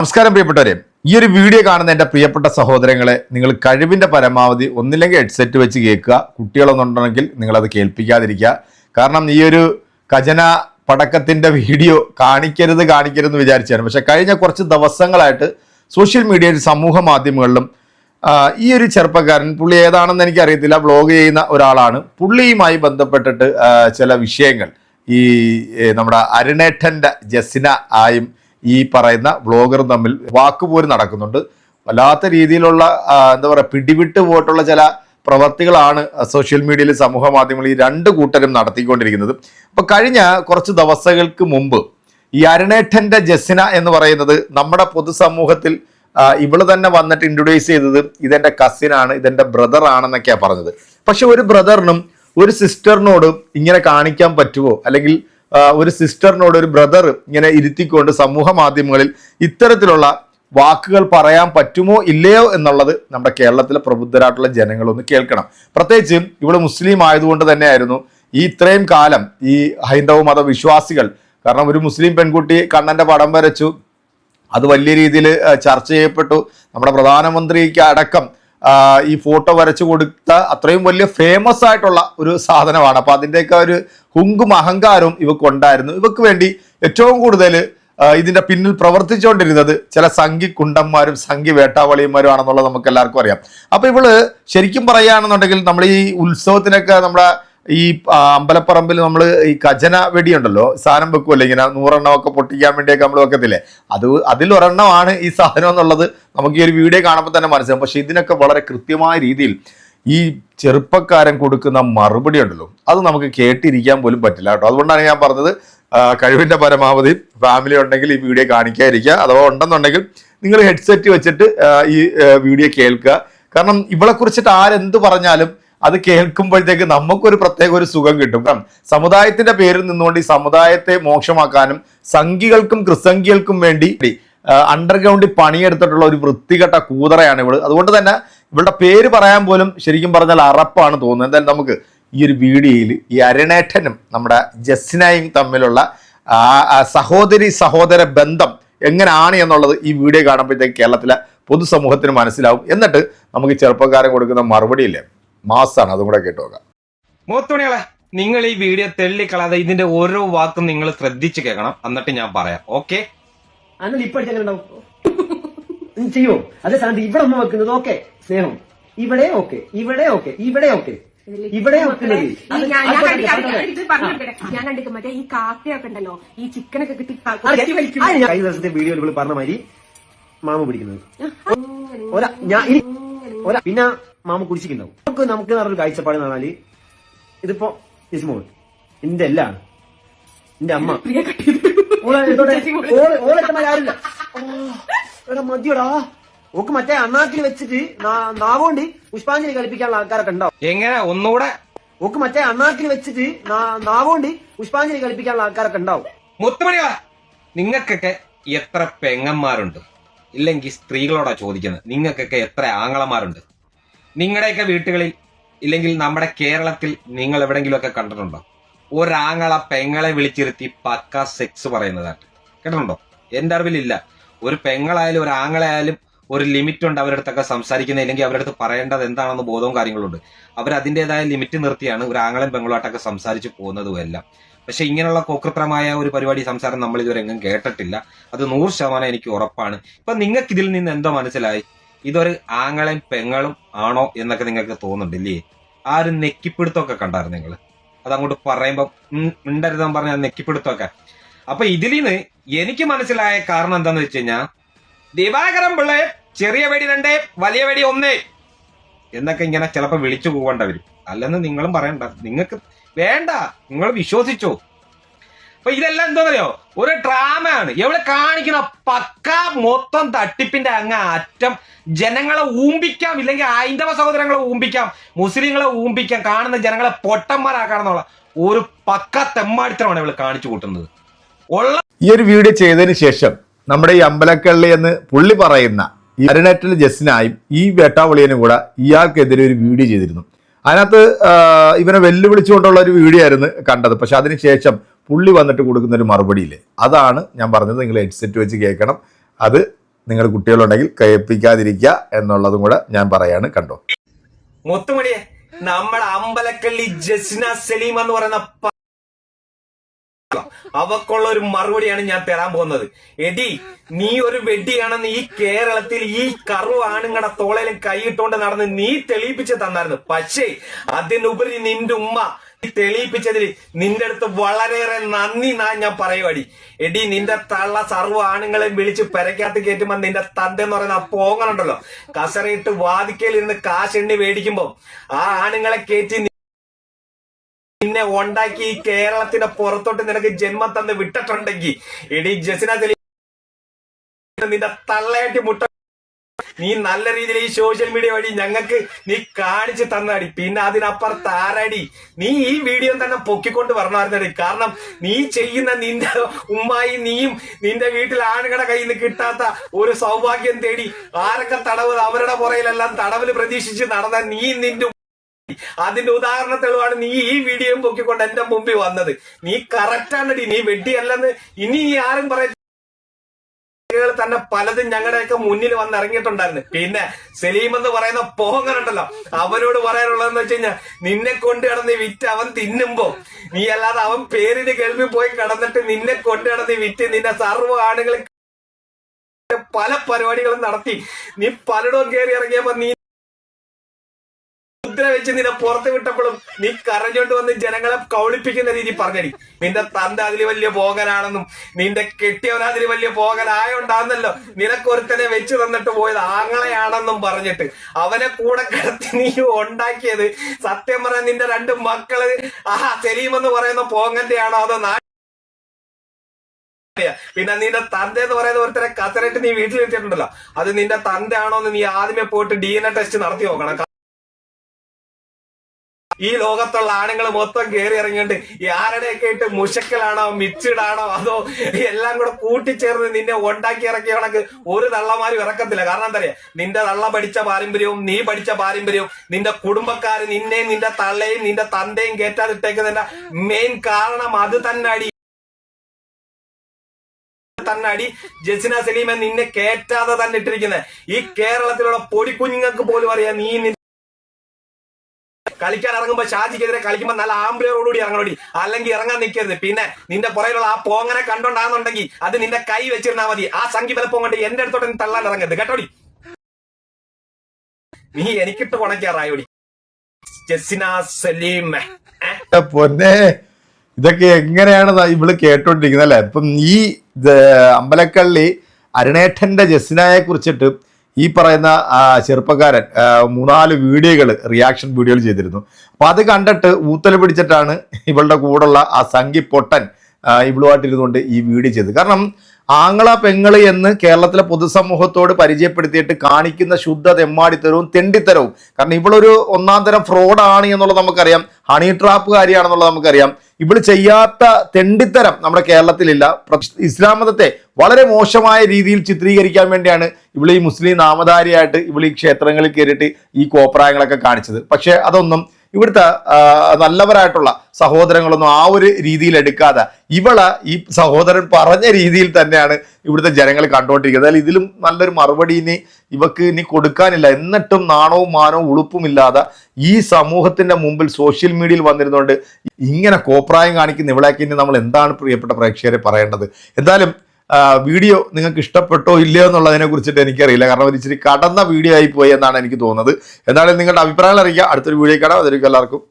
നമസ്കാരം പ്രിയപ്പെട്ടവരെ ഈ ഒരു വീഡിയോ കാണുന്ന എന്റെ പ്രിയപ്പെട്ട സഹോദരങ്ങളെ നിങ്ങൾ കഴിവിന്റെ പരമാവധി ഒന്നില്ലെങ്കിൽ ഹെഡ്സെറ്റ് വെച്ച് കേൾക്കുക. കുട്ടികളൊന്നുണ്ടെങ്കിൽ നിങ്ങളത് കേൾപ്പിക്കാതിരിക്കുക. കാരണം ഈ ഒരു ഖജന പടക്കത്തിന്റെ വീഡിയോ കാണിക്കരുത് കാണിക്കരുത് എന്ന് വിചാരിച്ചാണ്. പക്ഷേ കഴിഞ്ഞ കുറച്ച് ദിവസങ്ങളായിട്ട് സോഷ്യൽ മീഡിയയിൽ സമൂഹ മാധ്യമങ്ങളിലും ഈ ഒരു ചെറുപ്പക്കാരൻ പുള്ളി ഏതാണെന്ന് എനിക്കറിയത്തില്ല വ്ളോഗ് ചെയ്യുന്ന ഒരാളാണ്. പുള്ളിയുമായി ബന്ധപ്പെട്ടിട്ട് ചില വിഷയങ്ങൾ. ഈ നമ്മുടെ അരുണേട്ടന്റെ ജസ്ന ആയും ഈ പറയുന്ന വ്ളോഗറും തമ്മിൽ വാക്കുപോര് നടക്കുന്നുണ്ട്. വല്ലാത്ത രീതിയിലുള്ള എന്താ പറയുക പിടിവിട്ട് പോയിട്ടുള്ള ചില പ്രവർത്തികളാണ് സോഷ്യൽ മീഡിയയിൽ സമൂഹ മാധ്യമങ്ങളിൽ ഈ രണ്ട് കൂട്ടരും നടത്തിക്കൊണ്ടിരിക്കുന്നത്. അപ്പൊ കഴിഞ്ഞ കുറച്ച് ദിവസങ്ങൾക്ക് മുമ്പ് ഈ അരുണേട്ടന്റെ ജസ്സിന എന്ന് പറയുന്നത് നമ്മുടെ പൊതുസമൂഹത്തിൽ ഇവൾ തന്നെ വന്നിട്ട് ഇൻട്രൊഡ്യൂസ് ചെയ്തത് ഇതെന്റെ കസിനാണ് ഇതെന്റെ ബ്രദർ ആണെന്നൊക്കെയാണ് പറഞ്ഞത്. പക്ഷെ ഒരു ബ്രദറിനും ഒരു സിസ്റ്ററിനോട് ഇങ്ങനെ കാണിക്കാൻ പറ്റുമോ അല്ലെങ്കിൽ ഒരു സിസ്റ്ററിനോട് ഒരു ബ്രദർ ഇങ്ങനെ ഇരുത്തിക്കൊണ്ട് സമൂഹ മാധ്യമങ്ങളിൽ ഇത്തരത്തിലുള്ള വാക്കുകൾ പറയാൻ പറ്റുമോ ഇല്ലയോ എന്നുള്ളത് നമ്മുടെ കേരളത്തിലെ പ്രബുദ്ധരായിട്ടുള്ള ജനങ്ങളൊന്ന് കേൾക്കണം. പ്രത്യേകിച്ച് ഇവിടെ മുസ്ലിം ആയതുകൊണ്ട് തന്നെയായിരുന്നു ഈ ഇത്രയും കാലം ഈ ഹൈന്ദവ മത വിശ്വാസികൾ കാരണം ഒരു മുസ്ലിം പെൺകുട്ടി കണ്ണന്റെ പടം വരച്ചു അത് വലിയ രീതിയിൽ ചർച്ച ചെയ്യപ്പെട്ടു. നമ്മുടെ പ്രധാനമന്ത്രിക്ക് അടക്കം ഈ ഫോട്ടോ വരച്ചു കൊടുത്ത അത്രയും വലിയ ഫേമസ് ആയിട്ടുള്ള ഒരു സാധനമാണ്. അപ്പൊ അതിന്റെയൊക്കെ ഒരു ഹുങ്കും അഹങ്കാരവും ഇവക്ക് ഉണ്ടായിരുന്നു. ഇവക്ക് വേണ്ടി ഏറ്റവും കൂടുതൽ ഇതിന്റെ പിന്നിൽ പ്രവർത്തിച്ചുകൊണ്ടിരുന്നത് ചില സംഘി കുണ്ടന്മാരും സംഘി വേട്ടാവളിയന്മാരും ആണെന്നുള്ളത് നമുക്ക് എല്ലാവർക്കും അറിയാം. അപ്പൊ ഇവൾ ശരിക്കും പറയുകയാണെന്നുണ്ടെങ്കിൽ നമ്മൾ ഈ ഉത്സവത്തിനൊക്കെ നമ്മുടെ ഈ അമ്പലപ്പറമ്പിൽ നമ്മൾ ഈ ഖജന വെടിയുണ്ടല്ലോ സാധനം വെക്കുമല്ലോ ഇങ്ങനെ നൂറെണ്ണം ഒക്കെ പൊട്ടിക്കാൻ വേണ്ടിയൊക്കെ നമ്മൾ വെക്കത്തില്ലേ? അത് അതിലൊരെണ്ണമാണ് ഈ സാധനം എന്നുള്ളത് നമുക്ക് ഈ ഒരു വീഡിയോ കാണുമ്പോൾ തന്നെ മനസ്സിലാവും. പക്ഷെ ഇതിനൊക്കെ വളരെ കൃത്യമായ രീതിയിൽ ഈ ചെറുപ്പക്കാരൻ കൊടുക്കുന്ന മറുപടി ഉണ്ടല്ലോ അത് നമുക്ക് കേട്ടിരിക്കാൻ പോലും പറ്റില്ല കേട്ടോ. അതുകൊണ്ടാണ് ഞാൻ പറഞ്ഞത് കഴിവിന്റെ പരമാവധി ഫാമിലി ഉണ്ടെങ്കിൽ ഈ വീഡിയോ കാണിക്കാതിരിക്കുക. അഥവാ ഉണ്ടെന്നുണ്ടെങ്കിൽ നിങ്ങൾ ഹെഡ്സെറ്റ് വെച്ചിട്ട് ഈ വീഡിയോ കേൾക്കുക. കാരണം ഇവളെ കുറിച്ചിട്ട് ആരെന്ത് പറഞ്ഞാലും അത് കേൾക്കുമ്പോഴത്തേക്ക് നമുക്കൊരു പ്രത്യേക ഒരു സുഖം കിട്ടും. കാരണം സമുദായത്തിന്റെ പേരിൽ നിന്നുകൊണ്ട് ഈ സമുദായത്തെ മോശമാക്കാനും സംഘികൾക്കും ക്രിസംഖികൾക്കും വേണ്ടി അണ്ടർഗ്രൗണ്ടിൽ പണിയെടുത്തിട്ടുള്ള ഒരു വൃത്തികെട്ട കൂതറയാണ് ഇവൾ. അതുകൊണ്ട് തന്നെ ഇവളുടെ പേര് പറയാൻ പോലും ശരിക്കും പറഞ്ഞാൽ അറപ്പാണ് തോന്നുന്നത്. എന്തായാലും നമുക്ക് ഈ ഒരു വീഡിയോയിൽ ഈ അരണേറ്റനും നമ്മുടെ ജസ്നയും തമ്മിലുള്ള സഹോദരി സഹോദര ബന്ധം എങ്ങനെയാണ് എന്നുള്ളത് ഈ വീഡിയോ കാണുമ്പോഴത്തേക്ക് കേരളത്തിലെ പൊതുസമൂഹത്തിന് മനസ്സിലാവും. എന്നിട്ട് നമുക്ക് ചെറുപ്പക്കാരൻ കൊടുക്കുന്ന മറുപടിയില്ലേ മാസാണ് അതും കൂടെ കേട്ടു നോക്കാം മൂത്തുണികളെ നിങ്ങൾ ഈ വീഡിയോ തെള്ളിക്കളാതെ ഇതിന്റെ ഓരോ വാക്കും നിങ്ങൾ ശ്രദ്ധിച്ചു കേൾക്കണം. എന്നിട്ട് ഞാൻ പറയാം. ഓക്കെ? ഇപ്പൊ ചെയ്യോ? അതേ സാധനം ഇവിടെ അമ്മ വെക്കുന്നത് ഓക്കെ സ്നേഹം. ഇവിടെ ഓക്കെ ഇവിടെ ഓക്കെ ഇവിടെ ഓക്കെ. ഇവിടെ വെക്കുന്നത് ഈ ഞാൻ ഞാൻ കണ്ടി- കണ്ടി- പറഞ്ഞിട്ട് ഞാൻ കണ്ടിട്ട് മറ്റേ ഈ കാക്കയൊക്കെ ഉണ്ടല്ലോ ഈ ചിക്കനൊക്കെ കിട്ടി കൊത്തി വലിക്കും. കഴിഞ്ഞ ദിവസത്തെ വീഡിയോയിൽ പറഞ്ഞ മാതിരി മാമ പിടിക്കുന്നത്. ഒരാ ഞാൻ ഇനി ഒരാ പിന്നെ മാമ കുടിച്ചിട്ടുണ്ടാവും നമുക്ക് നമുക്ക് പറഞ്ഞൊരു കാഴ്ചപ്പാട് എന്ന് പറഞ്ഞാൽ ഇതിപ്പോ ഇസ്മോൾ എന്റെ അല്ല എന്റെ അമ്മ. ആരില്ല ഓ, എടാ മതിയോടാ. ഓക്ക് മറ്റേ അണ്ണാക്കിൽ വെച്ചിട്ട് നാവോണ്ടി പുഷ്പാഞ്ജലി കളിപ്പിക്കാനുള്ള ആൾക്കാരൊക്കെ ഉണ്ടാവും. എങ്ങനെ? ഒന്നുകൂടെ. ഓക്ക് മറ്റേ അണ്ണാക്കിൽ വെച്ചിട്ട് നാവോണ്ടി പുഷ്പാഞ്ജലി കളിപ്പിക്കാനുള്ള ആൾക്കാരൊക്കെ ഉണ്ടാവും. മുത്തുമണിയാ നിങ്ങൾക്കൊക്കെ എത്ര പെങ്ങന്മാരുണ്ട്? ഇല്ലെങ്കിൽ സ്ത്രീകളോടാ ചോദിക്കുന്നത് നിങ്ങൾക്കൊക്കെ എത്ര ആങ്ങളമാരുണ്ട്? നിങ്ങളുടെയൊക്കെ വീട്ടുകളിൽ ഇല്ലെങ്കിൽ നമ്മുടെ കേരളത്തിൽ നിങ്ങൾ എവിടെങ്കിലുമൊക്കെ കണ്ടിട്ടുണ്ടോ? ഒരാങ്ങള പെങ്ങളെ വിളിച്ചിരുത്തി പക്ക സെക്സ് പറയുന്നതായിട്ട്. കേട്ടിട്ടുണ്ടോ? എന്റെ അറിവിലില്ല. ഒരു പെങ്ങളായാലും ഒരു ആങ്ങളായാലും ഒരു ലിമിറ്റ് ഉണ്ട് അവരുടെ അടുത്തൊക്കെ സംസാരിക്കുന്നത് ഇല്ലെങ്കിൽ അവരുടെ അടുത്ത് പറയേണ്ടത് എന്താണെന്ന് ബോധവും കാര്യങ്ങളുണ്ട് അവർ അതിന്റെതായ ലിമിറ്റ് നിർത്തിയാണ് ഒരു ആങ്ങളും പെങ്ങളുമായിട്ടൊക്കെ സംസാരിച്ച് പോകുന്നതും എല്ലാം. പക്ഷെ ഇങ്ങനെയുള്ള കോകൃത്രമായ ഒരു പരിപാടി സംസാരം നമ്മൾ ഇതുവരെ എങ്ങും കേട്ടിട്ടില്ല. അത് നൂറ് ശതമാനം എനിക്ക് ഉറപ്പാണ്. ഇപ്പൊ നിങ്ങൾക്ക് ഇതിൽ നിന്ന് എന്തോ മനസ്സിലായി? ഇതൊരു ആങ്ങളെയും പെങ്ങളും ആണോ എന്നൊക്കെ നിങ്ങൾക്ക് തോന്നുന്നുണ്ടില്ലേ? ആ ഒരു നെക്കിപ്പിടുത്തമൊക്കെ കണ്ടായിരുന്നു നിങ്ങൾ അതങ്ങോട്ട് പറയുമ്പോൾ ഉണ്ടരുതെന്ന് പറഞ്ഞ നെക്കിപ്പിടുത്തമൊക്കെ. അപ്പൊ ഇതിൽ നിന്ന് എനിക്ക് മനസ്സിലായ കാരണം എന്താന്ന് വെച്ച് കഴിഞ്ഞാൽ ദിവാകരൻ പിള്ളെ ചെറിയ വെടി രണ്ടേ വലിയ വെടി ഒന്നേ എന്നൊക്കെ ഇങ്ങനെ ചിലപ്പോൾ വിളിച്ചു പോകേണ്ട വരും. അല്ലെന്ന് നിങ്ങളും പറയണ്ട. നിങ്ങൾക്ക് വേണ്ട. നിങ്ങൾ വിശ്വസിച്ചോ. അപ്പൊ ഇതെല്ലാം എന്താണെന്നറിയോ ഒരു ഡ്രാമയാണ് എവിടെ കാണിക്കണം? പക്ക മൊത്തം തട്ടിപ്പിന്റെ അങ്ങ് അറ്റം. ജനങ്ങളെ ഊമ്പിക്കാം ഇല്ലെങ്കിൽ ഹൈന്ദവ സഹോദരങ്ങളെ ഊമ്പിക്കാം മുസ്ലിങ്ങളെ ഊമ്പിക്കാം കാണുന്ന ജനങ്ങളെ പൊട്ടന്മാരാക്കാണെന്നുള്ള ഒരു പക്ക തെമ്മാടിത്തരമാണ് ഇവൾ കാണിച്ചു കൂട്ടുന്നത്. ഉള്ള ഈ ഒരു വീഡിയോ ചെയ്തതിന് ശേഷം നമ്മുടെ ഈ അമ്പലക്കള്ളി എന്ന് പുള്ളി പറയുന്ന ഈ അരുണേറ്റൽ ജസ്റ്റിനായും ഈ വേട്ടാവളിയനും കൂടെ ഇയാൾക്കെതിരെ ഒരു വീഡിയോ ചെയ്തിരുന്നു. അതിനകത്ത് ഇവനെ വെല്ലുവിളിച്ചുകൊണ്ടുള്ള ഒരു വീഡിയോ ആയിരുന്നു കണ്ടത്. പക്ഷെ അതിനുശേഷം പുള്ളി വന്നിട്ട് കൊടുക്കുന്ന ഒരു മറുപടി മറുപടിയില്ലേ? അതാണ് ഞാൻ പറഞ്ഞത്. നിങ്ങൾ ഹെഡ്സെറ്റ് വെച്ച് കേൾക്കണം. അത് നിങ്ങൾ കുട്ടികളുണ്ടെങ്കിൽ കേൾപ്പിക്കാതിരിക്കുക എന്നുള്ളതും കൂടെ ഞാൻ പറയാണ്. കണ്ടോ? മുത്തുമണിയെ നമ്മുടെ അമ്പലക്കള്ളി ജസ്ന സലീം എന്ന് പറയുന്ന അവക്കുള്ള ഒരു മറുപടിയാണ് ഞാൻ തരാൻ പോകുന്നത്. എടി നീ ഒരു വെഡിയാണെന്ന് ഈ കേരളത്തിൽ ഈ കറു ആണുങ്ങളുടെ തോളയിലും കൈയിട്ടോണ്ട് നടന്ന് നീ തെളിയിപ്പിച്ച് തന്നായിരുന്നു. പക്ഷേ അതിനുപരി നിന്റെ ഉമ്മ തെളിയിപ്പിച്ചതിൽ നിന്റെ അടുത്ത് വളരെയേറെ നന്ദി നാ ഞാൻ പറയുവാടി. എടി നിന്റെ തള്ള സർവ ആണുങ്ങളെയും വിളിച്ച് പെരക്കകത്ത് കയറ്റുമ്പോ നിന്റെ തന്ത എന്ന് പറയുന്ന ആ പോങ്ങനുണ്ടല്ലോ കസറയിട്ട് വാതിക്കയിലിരുന്ന് കാശെണ്ണി മേടിക്കുമ്പോ ആ ആണുങ്ങളെ കയറ്റി നിന്നെ ഉണ്ടാക്കി ഈ കേരളത്തിന്റെ പുറത്തോട്ട് നിനക്ക് ജന്മം തന്ന് വിട്ടിട്ടുണ്ടെങ്കിൽ എടി ജസിന തെളി നിന്റെ തള്ളയാട്ടി മുട്ട നീ നല്ല രീതിയിൽ ഈ സോഷ്യൽ മീഡിയ വഴി ഞങ്ങൾക്ക് നീ കാണിച്ചു തന്നടി. പിന്നെ അതിനപ്പുറത്ത് ആരടി? നീ ഈ വീഡിയോ തന്നെ പൊക്കിക്കൊണ്ട് വരണമായിരുന്നടി. കാരണം നീ ചെയ്യുന്ന നിന്റെ ഉമ്മായി നീയും നിന്റെ വീട്ടിൽ ആണുങ്ങളുടെ കയ്യിൽ നിന്ന് കിട്ടാത്ത ഒരു സൗഭാഗ്യം തേടി ആരൊക്കെ തടവ് അവരുടെ പുറയിലെല്ലാം തടവിൽ പ്രതീക്ഷിച്ച് നടന്ന നീ നിന്റെ അതിന്റെ ഉദാഹരണ തെളിവാണ് നീ ഈ വീഡിയോയും പൊക്കിക്കൊണ്ട് എന്റെ മുമ്പിൽ വന്നത്. നീ കറക്റ്റാണടി നീ വെട്ടിയല്ലെന്ന് ഇനി നീ ആരും പറയ തന്നെ പലതും ഞങ്ങളുടെയൊക്കെ മുന്നിൽ വന്ന് ഇറങ്ങിയിട്ടുണ്ടായിരുന്നു. പിന്നെ സലീം എന്ന് പറയുന്ന പോങ്ങനുണ്ടല്ലോ. അവരോട് പറയാനുള്ളതെന്ന് വെച്ച് കഴിഞ്ഞാൽ നിന്നെ കൊണ്ട് കിടന്ന് വിറ്റ് അവൻ തിന്നുമ്പോ നീ അല്ലാതെ അവൻ പേരിന് കേൾവി പോയി കിടന്നിട്ട് നിന്നെ കൊണ്ട് കിടന്ന് വിറ്റ് നിന്നെ സർവ ആണുങ്ങൾ പല പരിപാടികളും നടത്തി. നീ പലയിടവും കയറി ഇറങ്ങിയപ്പോ നീ മുദ്ര വെച്ച് നിന്നെ പുറത്ത് വിട്ടപ്പോഴും നീ കരഞ്ഞോണ്ട് വന്ന് ജനങ്ങളെ കൗളിപ്പിക്കുന്ന രീതി പറഞ്ഞടി. നിന്റെ തന്ത അതിൽ വലിയ പോകനാണെന്നും നിന്റെ കെട്ടിയവൻ അതിൽ വലിയ പോകനായോണ്ടാന്നല്ലോ നിനക്കൊരുത്തനെ വെച്ച് തന്നിട്ട് പോയത് ആങ്ങളെയാണെന്നും പറഞ്ഞിട്ട്. അവനെ കൂടെ കിടത്തി നീ ഉണ്ടാക്കിയത് സത്യം പറയാൻ നിന്റെ രണ്ട് മക്കൾ ആ സലീം എന്ന് പറയുന്ന പോങ്ങന്റെ ആണോ അതോ പിന്നെ നിന്റെ തന്ത എന്ന് പറയുന്ന ഒരുത്തരെ കസരട്ട് നീ വീട്ടിൽ വെച്ചിട്ടുണ്ടല്ലോ അത് നിന്റെ തന്ത ആണോ എന്ന് നീ ആദ്യമേ പോയിട്ട് ഡി എൻ എ ടെസ്റ്റ് നടത്തി നോക്കണം. ഈ ലോകത്തുള്ള ആണുങ്ങൾ മൊത്തം കയറി ഇറങ്ങിയിട്ട് ആരുടെയൊക്കെ ഇട്ട് മുഷക്കലാണോ മിച്ചിടാണോ അതോ എല്ലാം കൂടെ കൂട്ടിച്ചേർന്ന് നിന്നെ ഉണ്ടാക്കി ഇറക്കിയ കണക്ക് ഒരു തള്ളമാരും ഇറക്കത്തില്ല. കാരണം എന്താ പറയാ നിന്റെ തള്ള പഠിച്ച പാരമ്പര്യവും നീ പഠിച്ച പാരമ്പര്യവും നിന്റെ കുടുംബക്കാര് നിന്നെയും നിന്റെ തള്ളയും നിന്റെ തന്തയും കയറ്റാതിട്ടേക്കുന്നതിന്റെ മെയിൻ കാരണം അത് തന്നെ അടി തന്നെ അടി ജസിന സലീമൻ നിന്നെ കേറ്റാതെ തന്നെ ഇട്ടിരിക്കുന്നത് ഈ കേരളത്തിലുള്ള പൊടിക്കുഞ്ഞുങ്ങൾക്ക് പോലും അറിയാം നീ കളിക്കാൻ ഇറങ്ങുമ്പോ ഷാജിക്കെതിരെ കളിക്കുമ്പോ നല്ല ആംബ്ലിയറോടുകൂടി ഇറങ്ങണോടി. അല്ലെങ്കിൽ ഇറങ്ങാൻ നിൽക്കരുത്. പിന്നെ നിന്റെ പുറയിലുള്ള ആ പോങ്ങനെ കണ്ടോണ്ടാന്നുണ്ടെങ്കിൽ അത് നിന്റെ കൈ വെച്ചിരുന്നാ മതി. ആ സംഖ്യ വിലപ്പം എന്റെ അടുത്തോട്ട് നീ തള്ളാൻ ഇറങ്ങരുത്. കേട്ടോടി? നീ എനിക്കിട്ട് കൊണക്കാറായോടി ജസിന സലീം. പൊന്നെ ഇതൊക്കെ എങ്ങനെയാണ് ഇവൾ കേട്ടോണ്ടിരിക്കുന്നത് അല്ലെ? ഇപ്പം ഈ അമ്പലക്കള്ളി അരുണേട്ടന്റെ ജസ്സിനായെ കുറിച്ചിട്ട് ഈ പറയുന്ന ചെറുപ്പക്കാരൻ മൂന്നാൽ വീഡിയോകൾ റിയാക്ഷൻ വീഡിയോകൾ ചെയ്തിരുന്നു. അപ്പൊ അത് കണ്ടിട്ട് ഊത്തൽ പിടിച്ചിട്ടാണ് ഇവളുടെ കൂടെയുള്ള ആ സംഖ്യ പൊട്ടൻ ഇവളുമായിട്ടിരുന്നുകൊണ്ട് ഈ വീഡിയോ ചെയ്തത്. കാരണം ആങ്ങള പെങ്ങൾ എന്ന് കേരളത്തിലെ പൊതുസമൂഹത്തോട് പരിചയപ്പെടുത്തിയിട്ട് കാണിക്കുന്ന ശുദ്ധ തെമ്മാടിത്തരവും തെണ്ടിത്തരവും. കാരണം ഇവളൊരു ഒന്നാം തരം ഫ്രോഡാണ് എന്നുള്ളത് നമുക്കറിയാം. ഹണി ട്രാപ്പുകാരിയാണെന്നുള്ളത് നമുക്കറിയാം. ഇവൾ ചെയ്യാത്ത തെണ്ടിത്തരം നമ്മുടെ കേരളത്തിലില്ല. ഇസ്ലാം മതത്തെ വളരെ മോശമായ രീതിയിൽ ചിത്രീകരിക്കാൻ വേണ്ടിയാണ് ഇവിടെ ഈ മുസ്ലിം നാമധാരിയായിട്ട് ഇവിടെ ഈ ക്ഷേത്രങ്ങളിൽ കയറിയിട്ട് ഈ കോപ്രായങ്ങളൊക്കെ കാണിച്ചത്. പക്ഷേ അതൊന്നും ഇവിടുത്തെ നല്ലവരായിട്ടുള്ള സഹോദരങ്ങളൊന്നും ആ ഒരു രീതിയിൽ എടുക്കാതെ ഇവളെ ഈ സഹോദരൻ പറഞ്ഞ രീതിയിൽ തന്നെയാണ് ഇവിടുത്തെ ജനങ്ങൾ കണ്ടുകൊണ്ടിരിക്കുന്നത്. അതായത് ഇതിലും നല്ലൊരു മറുപടി ഇനി ഇവക്ക് ഇനി കൊടുക്കാനില്ല. എന്നിട്ടും നാണവും മാനവും ഉളുപ്പുമില്ലാതെ ഈ സമൂഹത്തിന്റെ മുമ്പിൽ സോഷ്യൽ മീഡിയയിൽ വന്നിരുന്നുകൊണ്ട് ഇങ്ങനെ കോപ്രായം കാണിക്കുന്ന ഇവളേക്ക് ഇനി നമ്മൾ എന്താണ് പ്രിയപ്പെട്ട പ്രേക്ഷകരെ പറയേണ്ടത്? എന്തായാലും വീഡിയോ നിങ്ങൾക്ക് ഇഷ്ടപ്പെട്ടോ ഇല്ലയോ എന്നുള്ളതിനെ കുറിച്ചിട്ട് എനിക്കറിയില്ല. കാരണം ഒരു ഇച്ചിരി കടന്ന വീഡിയോ ആയി പോയി എന്നാണ് എനിക്ക് തോന്നുന്നത്. എന്നാലും നിങ്ങളുടെ അഭിപ്രായങ്ങൾ അറിയിക്കുക. അടുത്തൊരു വീഡിയോ കാണാം. അതൊരു എല്ലാവർക്കും.